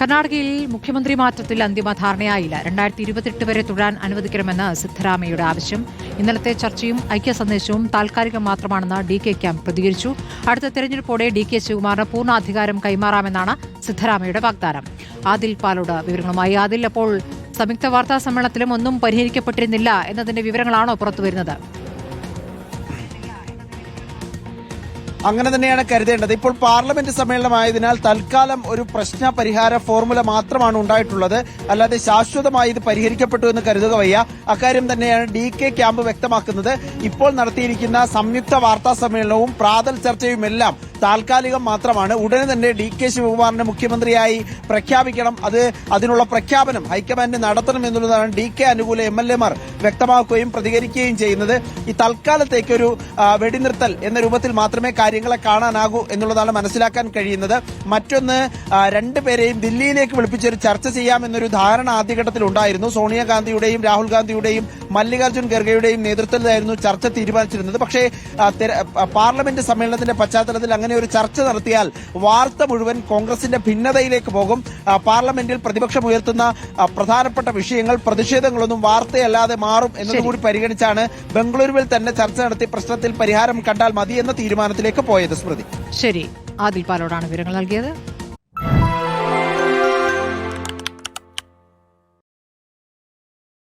കർണാടകയിൽ മുഖ്യമന്ത്രി മാറ്റത്തിൽ അന്തിമ ധാരണയായില്ല. രണ്ടായിരത്തി ഇരുപത്തെട്ട് വരെ തുടരാൻ അനുവദിക്കണമെന്ന് സിദ്ധരാമയ്യയുടെ ആവശ്യം. ഇന്നലത്തെ ചർച്ചയും ഐക്യ സന്ദേശവും താൽക്കാലികം മാത്രമാണെന്ന് ഡി കെ ക്യാമ്പ് പ്രതികരിച്ചു. അടുത്ത തെരഞ്ഞെടുപ്പോടെ ഡി കെ ശിവകുമാറിന് പൂർണാധികാരം കൈമാറാമെന്നാണ് സിദ്ധരാമയ്യയുടെ വാഗ്ദാനം. ആദിൽ പാലോട് വിവരങ്ങളുമായി. ആദിൽ അപ്പോൾ സംയുക്ത വാർത്താ സമ്മേളനത്തിലും ഒന്നും പരിഹരിക്കപ്പെട്ടിരുന്നില്ല എന്നതിന്റെ വിവരങ്ങളാണോ പുറത്തുവരുന്നത്? അങ്ങനെ തന്നെയാണ് കരുതേണ്ടത്. ഇപ്പോൾ പാർലമെന്റ് സമ്മേളനമായതിനാൽ തൽക്കാലം ഒരു പ്രശ്ന പരിഹാര ഫോർമുല മാത്രമാണ് ഉണ്ടായിട്ടുള്ളത്. അല്ലാതെ ശാശ്വതമായി ഇത് പരിഹരിക്കപ്പെട്ടു എന്ന് കരുതുക വയ്യ. അക്കാര്യം തന്നെയാണ് ഡി കെ ക്യാമ്പ് വ്യക്തമാക്കുന്നത്. ഇപ്പോൾ നടത്തിയിരിക്കുന്ന സംയുക്ത വാർത്താ സമ്മേളനവും പ്രാതൽ ചർച്ചയും എല്ലാം താൽക്കാലികം മാത്രമാണ്. ഉടനെ തന്നെ ഡി കെ ശിവകുമാറിനെ മുഖ്യമന്ത്രിയായി പ്രഖ്യാപിക്കണം. അത് അതിനുള്ള പ്രഖ്യാപനം ഹൈക്കമാൻഡ് നടത്തണം എന്നുള്ളതാണ് ഡി കെ അനുകൂല എം എൽ എമാർ വ്യക്തമാക്കുകയും പ്രതികരിക്കുകയും ചെയ്യുന്നത്. ഈ തൽക്കാലത്തേക്കൊരു ഒരു വെടിനിർത്തൽ എന്ന രൂപത്തിൽ മാത്രമേ കാര്യങ്ങളെ കാണാനാകൂ എന്നുള്ളതാണ് മനസ്സിലാക്കാൻ കഴിയുന്നത്. മറ്റൊന്ന് രണ്ടുപേരെയും ദില്ലിയിലേക്ക് വിളിപ്പിച്ചൊരു ചർച്ച ചെയ്യാം എന്നൊരു ധാരണ ആദ്യഘട്ടത്തിൽ ഉണ്ടായിരുന്നു സോണിയാഗാന്ധിയുടെയും രാഹുൽ ഗാന്ധിയുടെയും മല്ലികാർജുൻ ഖർഗെയുടെയും നേതൃത്വത്തിലായിരുന്നു ചർച്ച തീരുമാനിച്ചിരുന്നത്. പക്ഷേ പാർലമെന്റ് സമ്മേളനത്തിന്റെ പശ്ചാത്തലത്തിൽ അങ്ങനെ ഒരു ചർച്ച നടത്തിയാൽ വാർത്ത മുഴുവൻ കോൺഗ്രസിന്റെ ഭിന്നതയിലേക്ക് പോകും. പാർലമെന്റിൽ പ്രതിപക്ഷം ഉയർത്തുന്ന പ്രധാനപ്പെട്ട വിഷയങ്ങൾ പ്രതിഷേധങ്ങളൊന്നും വാർത്തയല്ലാതെ മാറും എന്നതുകൂടി പരിഗണിച്ചാണ് ബംഗളൂരുവിൽ തന്നെ ചർച്ച നടത്തി പ്രശ്നത്തിൽ പരിഹാരം കണ്ടാൽ മതി എന്ന തീരുമാനത്തിലേക്ക് പോയത് സ്മൃതി. ശരി. ആദിൽ പാലോടാണ് വിവരങ്ങൾ നൽകിയത്.